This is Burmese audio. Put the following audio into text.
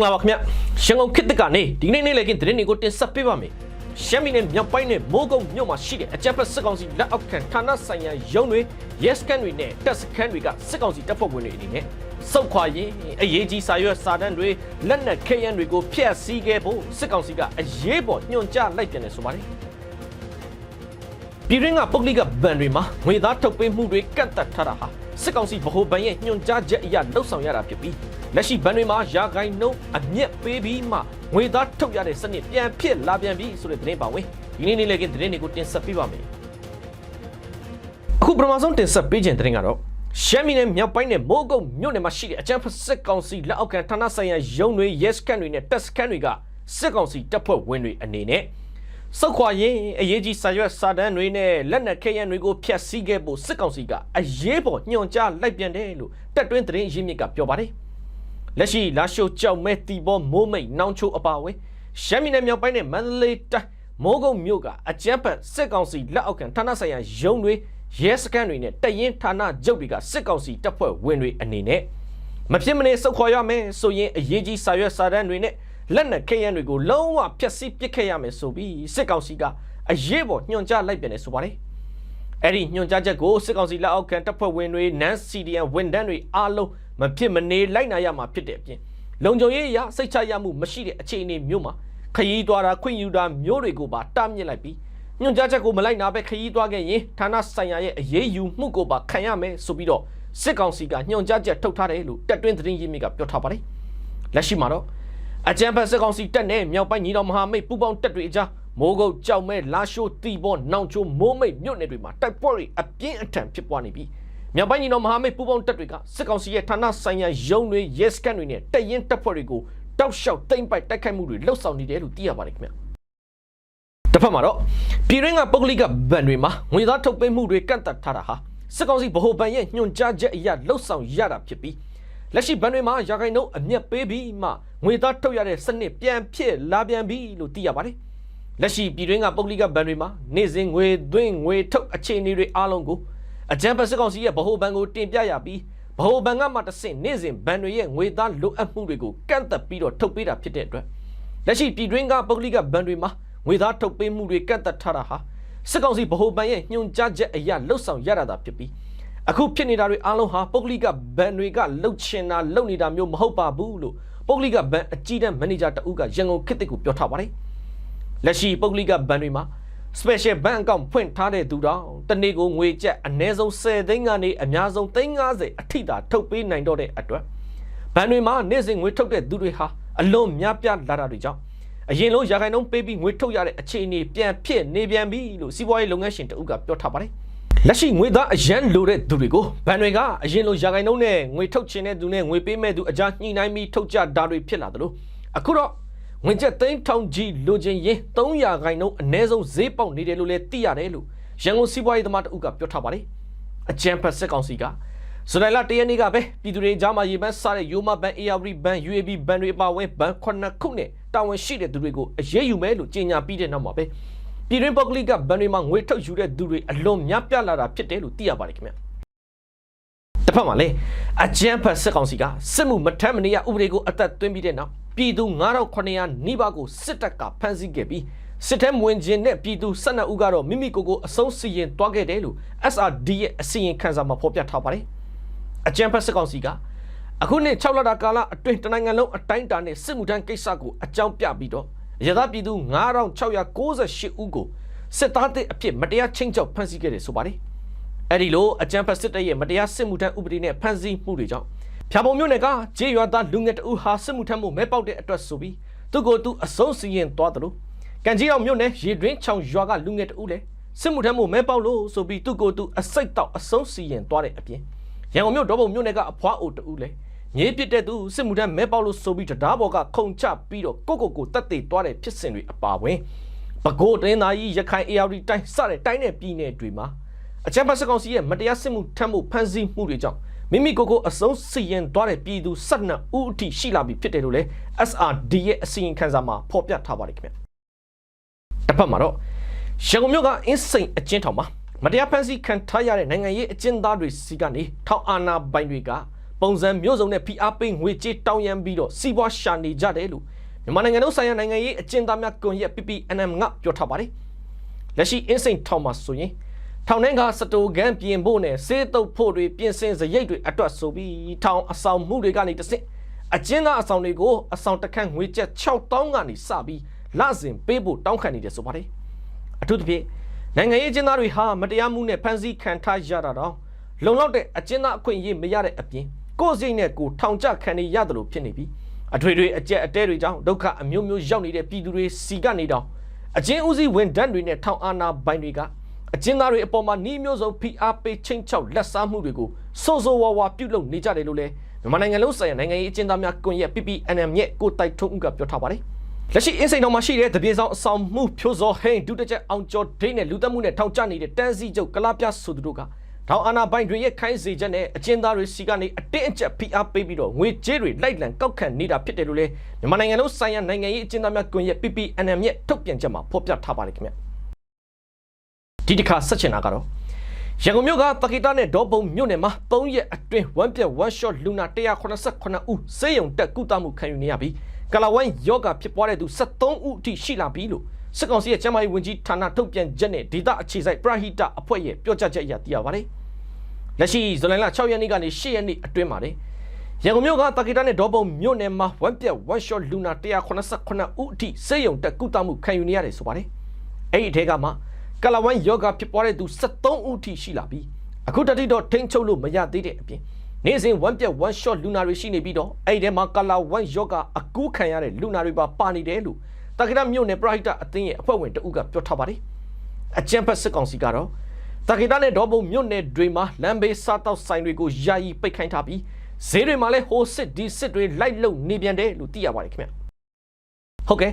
င်္ဂလာပါခင်ဗျရန်ကုန်ခေတ်သစ်ကနေဒီနေ့နေ့လည်ကင်းသတင်းတွေကိုတင်ဆက်ပေးပါမယ်ရှမ်းပြည်နယ်မြောက်ပိုင်းနဲ့မိုးကုတ်မြို့မှာရှိတဲ့အကြမ်းဖက်စစ်ကောင်စီလက်အောက်ခံဌာနဆိုင်ရာရုံးတွေ yes can တွေနဲ့တပ်စခန်းတွေကစစ်ကောင်စီတပ်ဖွဲ့ဝင်တွေအနေနဲ့စုတ်ခွာရင်အရေးကြီးစာရွက်စာတမ်းတွေလက်နက်ခဲယမ်းတွေကိုဖျက်ဆီးခဲ့ဖို့စစ်ကောင်စီကအရေးပေါ်ညွှန်ကြားလိုက်ပြန်တယ်ဆိုပါတယ်ပြည်ရင်းကပုဂ္ဂလိကဗန်တွေမှာငွေသားထုတ်ပေးမှုတွေကန့်သက်ထားတာဟာစစ်ကောင်စီဗဟိုဘဏ်ရဲ့ညွှန်ကြားချက်အရလှုပ်ဆောင်ရတာဖြစ်ပြီး လက်ရှိဗန်တွေမှာယာဂိုင်နှုန်းအမြက်ပေးပြီးမှငွေသားထုတ်ရတဲ့စနစ်ပြန်ဖြစ်လာပြန်ပြီဆိုတဲ့သတင်းပါဝင်ဒီနေ့နေ့လည်းကသတင်းတွေကိုတင်ဆက်ပေးပါမယ်အခုပထမဆုံးတင်ဆက်ပေးခြင်းသတင်းကတော့ရှမ်းပြည်နယ်မြောက်ပိုင်းနဲ့မိုးကုတ်မြို့နယ်မှာရှိတဲ့အကြမ်းဖက်စစ်ကောင်စီလက်အောက်ခံဌာနဆိုင်ရာရုံးတွေ yes can တွေနဲ့တပ်စခန်းတွေကစစ်ကောင်စီတပ်ဖွဲ့ဝင်တွေအနေနဲ့စုတ်ခွာရင်အရေးကြီးစာရွက်စာတမ်းတွေနဲ့လက်နက်ခဲယမ်းတွေကိုဖျက်ဆီးခဲ့ဖို့စစ်ကောင်စီကအရေးပေါ်ညွှန်ကြားလိုက်ပြန်တယ်လို့တက်တွင်းသတင်းရင်းမြစ်ကပြောပါတယ်။ လက်ရှိလာရှိုးကြောက်မဲတီဘောမိုးမိတ်နောင်ချိုအပါအဝင်ရှမ်းပြည်နယ်မြောက်ပိုင်းနဲ့မန္တလေးတိုင်းမိုးကုတ်မြို့ကအကြမ်းဖက်စစ်ကောင်စီလက်အောက်ခံဌာနဆိုင်ရာရုံးတွေရဲစခန်းတွေနဲ့တပ်ရင်းဌာနချုပ်တွေကစစ်ကောင်စီတပ်ဖွဲ့ဝင်တွေအနေနဲ့မဖြစ်မနေစုတ်ခွာရမယ်ဆိုရင်အရေးကြီးစာရွက်စာတမ်းတွေနဲ့လက်နက်ခဲယမ်းတွေကိုလုံးဝဖျက်ဆီးပစ်ခဲ့ရမယ်ဆိုပြီးစစ်ကောင်စီကအရေးပေါ်ညွှန်ကြားလိုက်ပြန်တယ်ဆိုပါတယ်။အဲ့ဒီညွှန်ကြားချက်ကိုစစ်ကောင်စီလက်အောက်ခံတပ်ဖွဲ့ဝင်တွေနန်းစီဒီယန်ဝန်တန်းတွေအားလုံး မဖြစ်မနေလိုက်နာရမှာဖြစ်တဲ့အပြင်လုံခြုံရေးအရစိတ်ချရမှုမရှိတဲ့အခြေအနေမျိုးမှာခရီးသွားတာခွင့်ယူတာမျိုးတွေကိုပါတားမြစ်လိုက်ပြီးညွှန်ကြားချက်ကိုမလိုက်နာပဲခရီးသွားခဲ့ရင်ဌာနဆိုင်ရာရဲ့အရေးယူမှုကိုပါခံရမယ်ဆိုပြီးတော့စစ်ကောင်စီကညွှန်ကြားချက်ထုတ်ထားတယ်လို့တက်တွင်းသတင်းရင်းမြစ်ကပြောထားပါတယ်။လက်ရှိမှာတော့အကြံဖက်စစ်ကောင်စီတက်နဲ့မြောက်ပိုင်းညီတော်မဟာမိတ်ပူးပေါင်းတက်တွေအကြားမိုးကုတ်ကြောက်မဲလာရှိုးတီဘောနောင်ချိုမိုးမိတ်မြို့နယ်တွေမှာတိုက်ပွဲတွေအပြင်းအထန်ဖြစ်ပွားနေပြီး မြောက်ပိုင်းညီတော်မဟာမိတ်ပူးပေါင်းတက်တွေကစစ်ကောင်စီရဲ့ဌာနဆိုင်ရာရုံးတွေ yes can တွေနဲ့တပ်ရင်တပ်ဖွဲ့တွေကိုတောက်လျှောက်တိမ့်ပိုက်တိုက်ခိုက်မှုတွေလှုပ်ဆောင်နေတယ်လို့သိရပါတယ်ခင်ဗျတစ်ဖက်မှာတော့ပြည်ရင်းကပုဂ္ဂလိကဗန်တွေမှာငွေသားထုတ်ပေးမှုတွေကန့်သက်ထားတာဟာစစ်ကောင်စီဗဟိုဘဏ်ရဲ့ညွှန်ကြားချက်အရလှုပ်ဆောင်ရတာဖြစ်ပြီးလက်ရှိဘဏ်တွေမှာရာဂိုင်နှုန်းအမျက်ပေးပြီးမှငွေသားထုတ်ရတဲ့စနစ်ပြန်ဖြစ်လာပြန်ပြီလို့သိရပါတယ်။လက်ရှိပြည်တွင်းကပုဂ္ဂလိကဘဏ်တွေမှာနေ့စဉ်ငွေသွင်းငွေထုတ်အခြေအနေတွေအားလုံးကို အကြံဖက်စစ်ကောင်စီရဲ့ဗဟိုဘဏ်ကိုတင်ပြရပြီးဗဟိုဘဏ်ကမှတဆင့်နေ့စဉ်ဘဏ်တွေရဲ့ငွေသားလိုအပ်မှုတွေကိုကန့်သက်ပြီးတော့ထုတ်ပေးတာဖြစ်တဲ့အတွက်လက်ရှိပြည်တွင်းကပုဂ္ဂလိကဘဏ်တွေမှာငွေသားထုတ်ပေးမှုတွေကန့်သက်ထားတာဟာစစ်ကောင်စီဗဟိုဘဏ်ရဲ့ညွှန်ကြားချက်အရလှုပ်ဆောင်ရတာဖြစ်ပြီးအခုဖြစ်နေတာတွေအားလုံးဟာပုဂ္ဂလိကဘဏ်တွေကလှုပ်ချင်တာလှုပ်နေတာမျိုးမဟုတ်ပါဘူးလို့ပုဂ္ဂလိကဘဏ်အကြီးတန်းမန်နေဂျာတဦးကရန်ကုန်ခေတ်သစ်ကိုပြောထားပါတယ်လက်ရှိပုဂ္ဂလိကဘဏ်တွေမှာ special bank account ဖွင့်ထားတဲ့သူတော်တနေ့ကိုငွေကျပ်အနည်းဆုံး10သိန်းကနေအများဆုံး350အထိသာထုတ်ပေးနိုင်တော့တဲ့အတွက်ဘဏ်တွေမှာနေ့စဉ်ငွေထုတ်တဲ့သူတွေဟာအလွန်များပြားလာတာတွေကြောင့်အရင်လုံးရာခိုင်နှုန်းပေးပြီးငွေထုတ်ရတဲ့အခြေအနေပြန်ဖြစ်နေပြန်ပြီလို့စီးပွားရေးလုပ်ငန်းရှင်တဦးကပြောထားပါတယ်လက်ရှိငွေသားအရန်လိုတဲ့သူတွေကိုဘဏ်တွေကအရင်လိုရာခိုင်နှုန်းနဲ့ငွေထုတ်ချင်တဲ့သူနဲ့ငွေပေးမဲ့သူအကြားညှိနှိုင်းပြီးထုတ်ကြတာတွေဖြစ်လာသလိုအခုတော့ ငွေကျပ်သိန်းထောင်ကြီးလိုချင်ရင်300ခိုင်နှုန်းအနည်းဆုံးဈေးပေါက်နေတယ်လို့လည်းသိရတယ်လို့ရန်ကုန်စီးပွားရေးသမားတဦးကပြောထားပါတယ်အကြံဖတ်စစ်ကောင်စီကဇူလိုင်လ၁ရက်နေ့ကပဲပြည်သူတွေကြားမှာရေပန်းစားတဲ့ယူမဘန် ARB ဘန် UAB ဘန်တွေအပါအဝင်ဘန်ခုနှစ်ခုနဲ့တာဝန်ရှိတဲ့သူတွေကိုအရေးယူမယ်လို့ကြေညာပြီးတဲ့နောက်မှာပဲပြည်တွင်းပုဂ္ဂလိကဘဏ်တွေမှာငွေထုတ်ယူတဲ့သူတွေအလွန်များပြားလာတာဖြစ်တယ်လို့သိရပါတယ်ခင်ဗျ တစ်ဖက်မှာလည်းအကြမ်းဖက်စစ်ကောင်စီကစစ်မှုမထမ်းမနေရဥပဒေကိုအသက်သွင်းပြီးတဲ့နောက်ပြည်သူ9900နီးပါးကိုစစ်တပ်ကဖမ်းဆီးခဲ့ပြီးစစ်ထဲမဝင်ခြင်းနဲ့ပြည်သူ12ဦးကတော့မိမိကိုယ်ကိုအဆုံးစီရင်သွားခဲ့တယ်လို့ SRD ရဲ့အစီရင်ခံစာမှာဖော်ပြထားပါတယ်အကြမ်းဖက်စစ်ကောင်စီကအခုနှစ်6လတာကာလအတွင်းတနိုင်ငံလုံးအတိုင်းအတာနဲ့စစ်မှုထမ်းကိစ္စကိုအကြောင်းပြပြီးတော့ရသပြည်သူ9698ဦးကိုစစ်သားတဲ့အဖြစ်မတရားချင်းချောက်ဖမ်းဆီးခဲ့တယ်ဆိုပါတယ်။ အဲ့ဒီလိုအကြမ်းဖက်စစ်တပ်ရဲ့မတရားစစ်မှုထမ်းဥပဒေနဲ့ဖမ်းဆီးမှုတွေကြောင့်ဖြာပုံမြို့နယ်ကဂျေရွာသားလူငယ်တအူဟာစစ်မှုထမ်းမှုမဲပေါက်တဲ့အတွက်ဆိုပြီးသူ့ကိုယ်သူအဆုံးစီရင်သွားတယ်လို့ကန်ကြီးအောင်မြို့နယ်ရေတွင်းချောင်ရွာကလူငယ်တအူလည်းစစ်မှုထမ်းမှုမဲပေါက်လို့ဆိုပြီးသူ့ကိုယ်သူအစိတ်တောက်အဆုံးစီရင်သွားတဲ့အပြင်ရန်ကုန်မြို့ဒေါပုံမြို့နယ်ကအဖွားအိုတအူလည်းမြေပြစ်တဲ့သူစစ်မှုထမ်းမဲပေါက်လို့ဆိုပြီးတရားဘော်ကခုံချပြီးတော့ကိုကိုကိုတက်သေးသွားတဲ့ဖြစ်စဉ်တွေအပါဝင်ပဲခူးတင်းသားကြီးရခိုင် AR တိုင်းစတဲ့တိုင်းနယ်ပြည်နယ်တွေမှာ အချမ်းဖတ်စကောင်စီရဲ့မတရားစစ်မှုထမ်းမှုဖမ်းဆီးမှုတွေကြောင့်မိမိကိုယ်ကိုအစုံစီရင်သွားတဲ့ပြည်သူ12ဦးအထိရှိလာပြီဖြစ်တယ်လို့လည်း SRD ရဲ့အစီရင်ခံစာမှာဖော်ပြထားပါတယ်ခင်ဗျတစ်ဖက်မှာတော့ရန်ကုန်မြို့ကအင်းစိန်အကျဉ်းထောင်မှာမတရားဖမ်းဆီးခံထားရတဲ့နိုင်ငံရေးအကျဉ်းသားတွေစီကနေထောင်အာဏာပိုင်တွေကပုံစံမျိုးစုံနဲ့ဖိအားပေးငွေကြေးတောင်းရမ်းပြီးတော့စီးပွားရှာနေကြတယ်လို့မြန်မာနိုင်ငံလုံးဆိုင်ရာနိုင်ငံရေးအကျဉ်းသားများကွန်ရက် PPNM ကပြောထားပါတယ်လက်ရှိအင်းစိန်ထောင်မှာဆိုရင် ထောင်ထဲကစတိုကန်ပြင်ဖို့နဲ့စေးတုပ်ဖို့တွေပြင်ဆင်စရိတ်တွေအတွက်ဆိုပြီးထောင်အဆောင်မှုတွေကနေတဆင့်အကျဉ်းသားအဆောင်တွေကိုအဆောင်တစ်ခန့်ငွေကျပ်6000ကနေစပြီးလစဉ်ပေးဖို့တောင်းခံနေတယ်ဆိုပါတယ်အထူးသဖြင့်နိုင်ငံရေးအကျဉ်းသားတွေဟာမတရားမှုနဲ့ဖမ်းဆီးခံထားရတာတော့လုံလောက်တဲ့အကျဉ်းသားအခွင့်အရေးမရတဲ့အပြင်ကိုယ်စိတ်နဲ့ကိုယ်ထောင်ချခံနေရတယ်လို့ဖြစ်နေပြီးအထွေထွေအကျက်အတဲတွေကြောင့်ဒုက္ခအမျိုးမျိုးရောက်နေတဲ့ပြည်သူတွေစီကနေတော့အကျဉ်းဦးစီးဝန်ထမ်းတွေနဲ့ထောင်အာဏာပိုင်တွေက အကျဉ်းသားတွေအပေါ်မှာနှီးမျိုးစုံဖိအားပေးချင်းချောက်လက်စားမှုတွေကိုစိုးစိုးဝါးဝါပြုတ်လုပ်နေကြတယ်လို့လည်းမြန်မာနိုင်ငံလုံးဆိုင်ရာနိုင်ငံရေးအကျဉ်းသားများကွန်ရက် PPNM ရဲ့ကိုတိုက်ထုံးဦးကပြောထားပါတယ်လက်ရှိအင်းစိန်တော်မှာရှိတဲ့တပြေဆောင်အဆောင်မှုဖြိုးစောဟိန်းဒုတကြအောင်ကျော်ဒိတ်နဲ့လူသက်မှုနဲ့ထောင်ချနေတဲ့တန်းစီချုပ်ကလာပြဆိုသူတို့ကထောင်အာဏာပိုင်တွေရဲ့ခိုင်းစေချက်နဲ့အကျဉ်းသားတွေစီကနေအတင်းအကျပ်ဖိအားပေးပြီးတော့ငွေကြေးတွေလိုက်လံကောက်ခံနေတာဖြစ်တယ်လို့လည်းမြန်မာနိုင်ငံလုံးဆိုင်ရာနိုင်ငံရေးအကျဉ်းသားများကွန်ရက် PPNM ရဲ့ထုတ်ပြန်ချက်မှာဖော်ပြထားပါတယ်ခင်ဗျ ဒီတစ်ခါဆက်ချင်တာကတော့ရန်ကုန်မြို့ကပကီတာနဲ့ဒေါ်ပုံမြို့နယ်မှာ3ရက်အတွင်း one ပြက် one shot လူနာ189ဦးစေယုံတက်ကုသမှုခံယူနေရပြီးကလာဝိုင်းယောဂဖြစ်ပွားတဲ့သူ73ဦးအထိရှိလာပြီလို့စစ်ကောင်စီရဲ့ကျန်းမာရေးဝန်ကြီးဌာနထုတ်ပြန်ချက်နဲ့ဒေသအခြေစိုက်ပရဟိတအဖွဲ့ရဲ့ပြောကြားချက်အရသိရပါတယ်။လက်ရှိဇူလိုင်လ6ရက်နေ့ကနေ10ရက်နေ့အတွင်းမှာလေရန်ကုန်မြို့ကတာကီတာနဲ့ဒေါ်ပုံမြို့နယ်မှာ one ပြက် one shot လူနာ189ဦးအထိစေယုံတက်ကုသမှုခံယူနေရတယ်ဆိုပါတယ်။အဲ့ဒီအထက်ကမှ ကလာဝိုင်းယောဂဖြစ်ပွားတဲ့သူ73ဦးထိရှိလာပြီးအခုတတိတော့ထိန်းချုပ်လို့မရသေးတဲ့အပြင်နေ့စဉ် one ပြက် one shot လူနာတွေရှိနေပြီးတော့အဲ့ဒီထဲမှာကလာဝိုင်းယောဂအကူးခံရတဲ့လူနာတွေပါပါနေတယ်လို့တာကီတာမြို့နယ်ပရဟိတအသင်းရဲ့အဖွဲ့ဝင်တဦးကပြောထားပါတယ်အကြံဖက်စစ်ကောင်စီကတော့တာကီတာနဲ့ဒေါ်ဘုံမြို့နယ်တွေမှာလမ်းဘေးစားတောက်ဆိုင်တွေကိုယာယီပိတ်ခိုင်းထားပြီးဈေးတွေမှာလည်းဟိုစစ်ဒီစစ်တွေလိုက်လုံနေပြန်တယ်လို့သိရပါတယ်ခင်ဗျဟုတ်ကဲ့